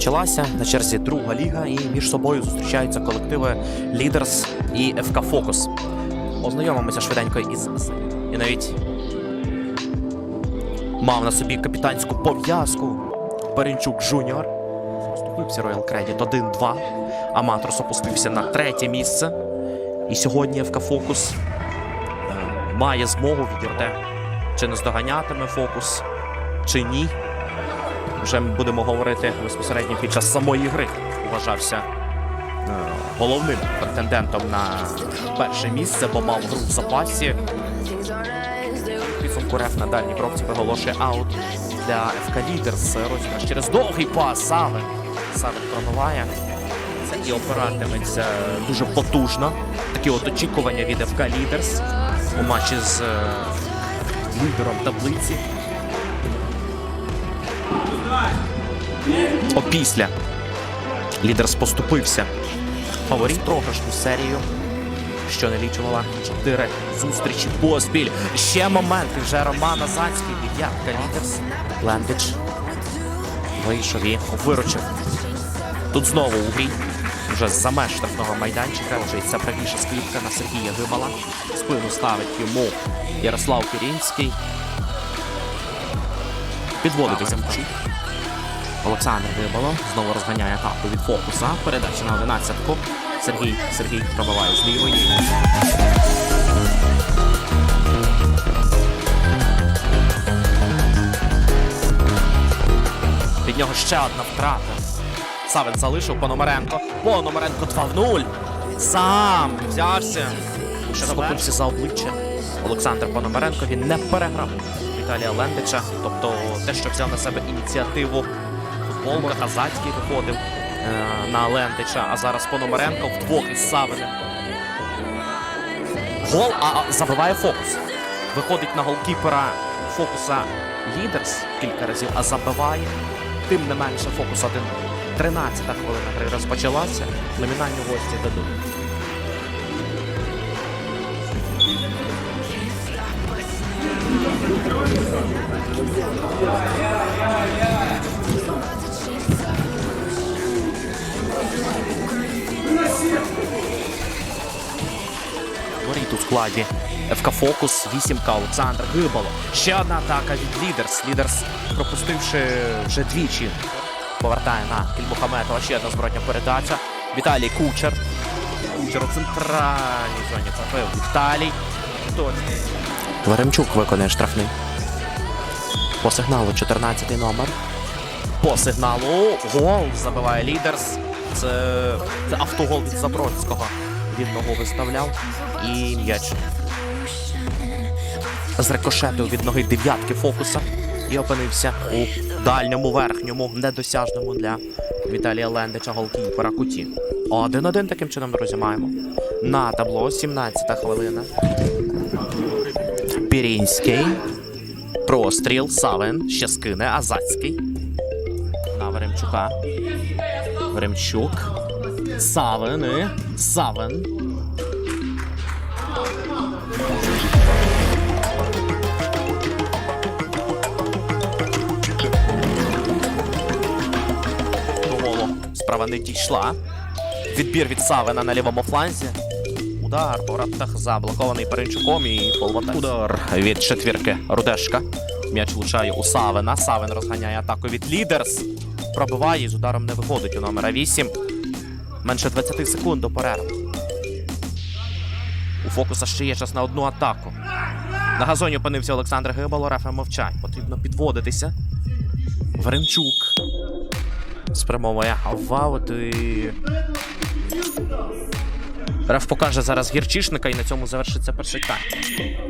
розпочалася. На черзі друга ліга, і між собою зустрічаються колективи Лідерс і ФК Фокус. Ознайомимося швиденько із і навіть мав на собі капітанську пов'язку. Перенчук Жуніор. Поступився Royal Credit 1-2. Аматрос опустився на третє місце. І сьогодні ФК Фокус е, має змогу відірте, чи не здоганятиме фокус, чи ні. Вже будемо говорити безпосередньо під час самої гри. Вважався е, головним претендентом на перше місце, бо мав гру в запасі. Підсумку реф на дальній бровці виголошує аут для ФК Лідерс. Розіграш через довгий пас. Савин. Савин пробиває. Це і опиратиметься дуже потужно. Такі от очікування від ФК Лідерс у матчі з е, лідером таблиці. Опісля Лідерс поступився. Фаворит програшну серію, що налічувала чотири зустрічі поспіль. Ще момент і вже Роман Азанський, дев'ятка Лідерс. Лендич вийшов і виручив. Тут знову у грі. Вже за меж штрафного майданчика. Лежиться правіша скріпка на Сергія Гимала. Спину ставить йому Ярослав Кірінський. Підводитися. Олександр Гибало знову розганяє атаку від фокуса. Передача на 11-ку. Сергій Сергій пробиває з лівої. Від нього ще одна втрата. Савин залишив Пономаренко. Пономаренко 2 в 0. Сам взявся. Ще схопився за обличчя. Олександр Пономаренко він не переграв Віталія Лендича. Тобто те, що взяв на себе ініціативу футболка, Казацький виходив е, на Лендича, а зараз Пономаренко вдвох із Савиним. Гол, а забиває фокус. Виходить на голкіпера фокуса Лідерс кілька разів, а забиває. Тим не менше фокус 1. 13-та хвилина гри розпочалася. Номінальні гості дадуть. Горить у складі ФК Фокус, вісімка Олександр Гибало. Ще одна атака від Лідерс. Лідерс, пропустивши вже двічі, повертає на Кільмухаметова. Ще одна зворотня передача. Віталій Кучер. Кучер у центральній зоні забив. Віталій. Точно. Веремчук виконує штрафний. По сигналу 14 номер. По сигналу гол забиває Лідерс. Це, це автогол від Забродського. Він ногу виставляв. І м'яч зрикошетив від ноги дев'ятки фокуса і опинився у дальньому верхньому, недосяжному для Віталія Лендича голкіпера куті. Один-один таким чином, друзі, маємо. На табло 17-та хвилина. Пірінський. Простріл. Савин. Ще скине. Азацький. Веремчука. Веремчук. Савин. і Савин. Голу справа не дійшла. Відбір від Савина на лівому фланзі. Удар по воротах заблокований Перенчуком і полвата. Удар від четвірки Рудешка. М'яч влучає у Савина. Савин розганяє атаку від Лідерс. Пробиває з ударом не виходить у номера 8. Менше 20 секунд до перерви. У фокуса ще є час на одну атаку. На газоні опинився Олександр Гибало, Рефа мовчать. Потрібно підводитися. Веремчук спрямовує аут і... Реф покаже зараз гірчишника і на цьому завершиться перший тайм.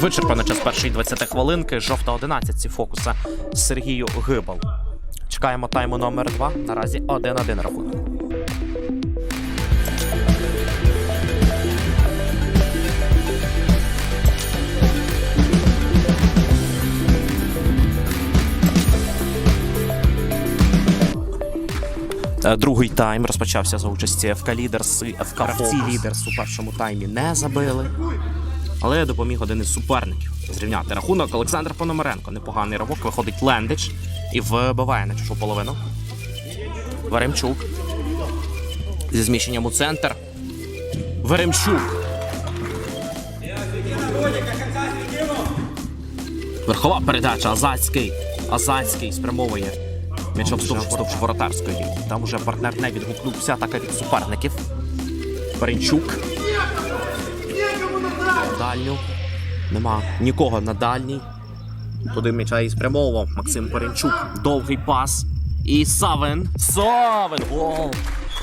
Вичерпано час першої 20 хвилинки. Жовта 11 фокуса Сергію Гибал. Чекаємо тайму номер 2. Наразі 1-1 рахунок. Е, Другий тайм розпочався за участі ФК Лідерс і ФК Гравці Лідерс у першому таймі не забили. Але допоміг один із суперників зрівняти рахунок. Олександр Пономаренко. Непоганий ривок. Виходить Лендич і вбиває на чужу половину. Веремчук. Зі зміщенням у центр. Веремчук. Верхова передача. Азацький. Азацький спрямовує. М'ячом вздовж воротарської. Там уже партнер не відгукнувся, атака від суперників. Дальню. Нема нікого на дальній. Туди м'яча і спрямовував Максим Паренчук. Довгий пас. І Савин. Савин. Гол.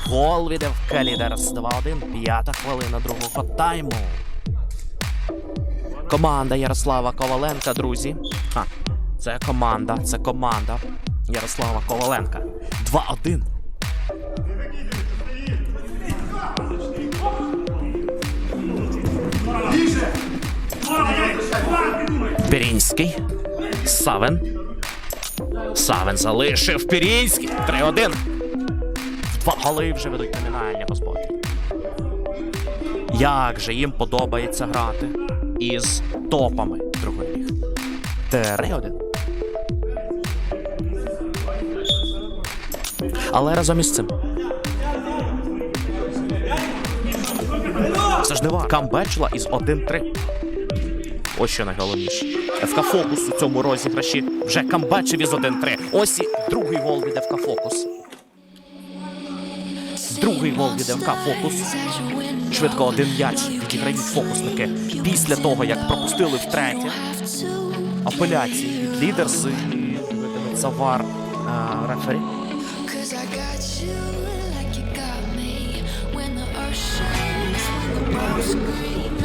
Гол від ФК Лідерс 2-1. П'ята хвилина другого тайму. Команда Ярослава Коваленка, друзі. Ха, це команда, це команда Ярослава Коваленка. 2-1. Пірінський. Савен. Савен залишив Пірінський. 3-1. Два голи вже ведуть номінальні господарі. Як же їм подобається грати із топами другої ліги. 3-1. Але разом із цим. Це ж не ва. Камбечла із 1-3. Ось що найголовніше. ФК Фокус у цьому розіграші вже камбечив із 1-3. Ось і другий гол від ФК Фокус. Другий гол від ФК Фокус. Швидко один м'яч відіграють фокусники. Після того, як пропустили втретє апеляції від лідерс і видиметься вар а, рефері. You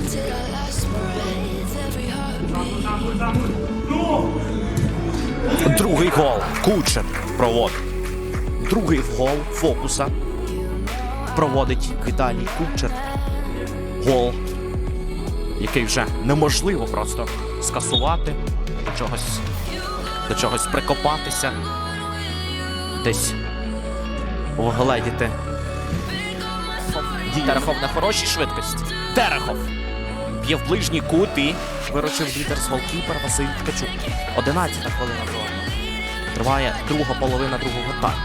Другий гол. Кучер проводить. Другий гол фокуса. Проводить Віталій Кучер. Гол, який вже неможливо просто скасувати, до чогось, до чогось прикопатися, десь вгледіти. Терехов на хорошій швидкості. Терехов б'є в ближній кут і виручив лідер з голкіпер Василь Ткачук. 11 хвилина друга. Триває друга половина другого тайму.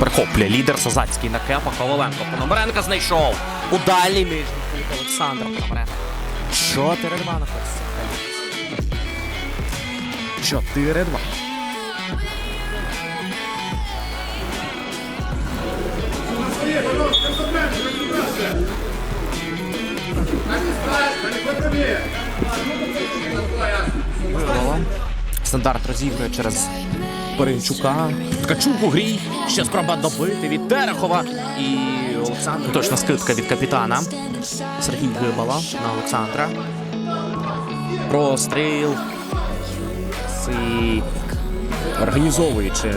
Прихоплює лідер Сазацький на кепа Коваленко. Пономаренко знайшов. У дальній нижній кут Олександра Пономаренко. 4-2 знаходиться. 4-2. Стандарт розігрує через Перенчука. Ткачук у грі. Ще спроба добити від Терехова. І Олександр. Точна скидка від капітана. Сергій Гибала на Олександра. Простріл. Си... Організовуючи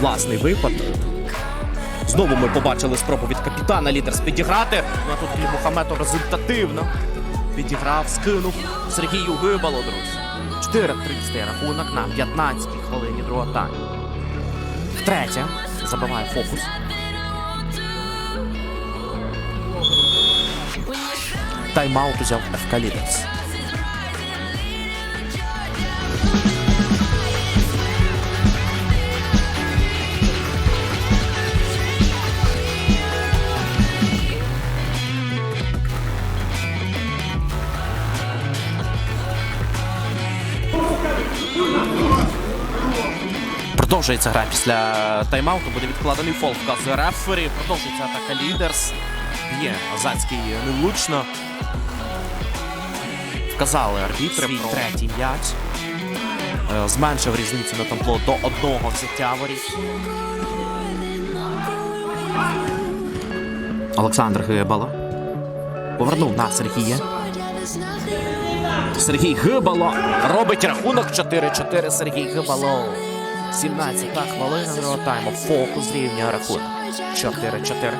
власний випад. Знову ми побачили спробу від капітана лідер підіграти. Ну а тут Клім Мухаметов результативно підіграв, скинув Сергію Гибало, друзі. 4-30 рахунок на 15-й хвилині другого тайму. Втретє забиває фокус. Тайм-аут узяв ФК. Продовжується гра після тайм-ауту. Буде відкладений фол. Вказує рефері. Продовжується атака лідерс. Є Азацький невлучно. Вказали арбітри свій третій м'яч. Е, Зменшив різницю на табло до одного взяття воріт. Олександр Гибало. Повернув на Сергія. Сергій Гибало робить рахунок 4-4. Сергій Гибало. 17 хвилина другого тайму. Фокус рівня рахунок. 4-4.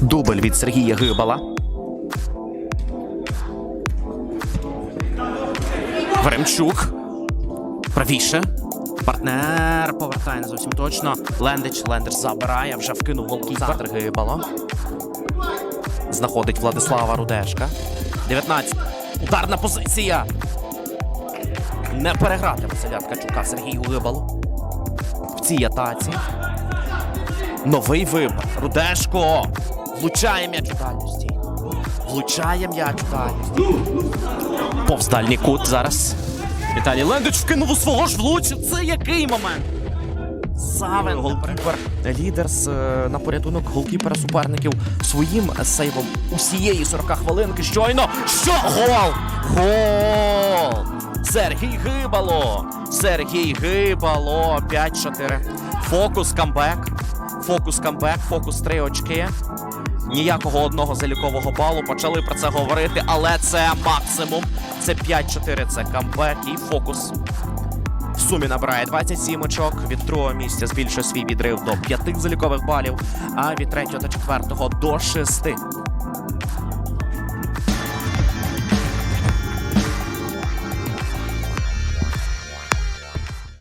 Дубль від Сергія Гибала. Веремчук. Правіше. Партнер повертає не зовсім точно. Лендич. Лендич забирає, вже вкинув голкіпер. Гибало. Знаходить Владислава Рудешка. 19. Ударна позиція. Не переграти Василя Ткачука Сергію Гибалу. В цій атаці. Новий вибір. Рудешко. Влучає м'яч у дальності. Влучає м'яч у дальності. Повз дальній кут зараз. Віталій Лендич вкинув у свого ж влучив. Це який момент? Савен голкіпер. Лідер з, е, на порятунок голкіпера суперників своїм сейвом усієї 40 хвилинки. Щойно. Що? Гол! Гол! Сергій Гибало! Сергій Гибало. 5-4. Фокус камбек. Фокус камбек, фокус 3 очки. Ніякого одного залікового балу. Почали про це говорити, але це максимум. Це 5-4, це камбек і фокус. Сумі набирає 27 очок. Від другого місця збільшує свій відрив до 5 залікових балів, а від третього та четвертого до 6.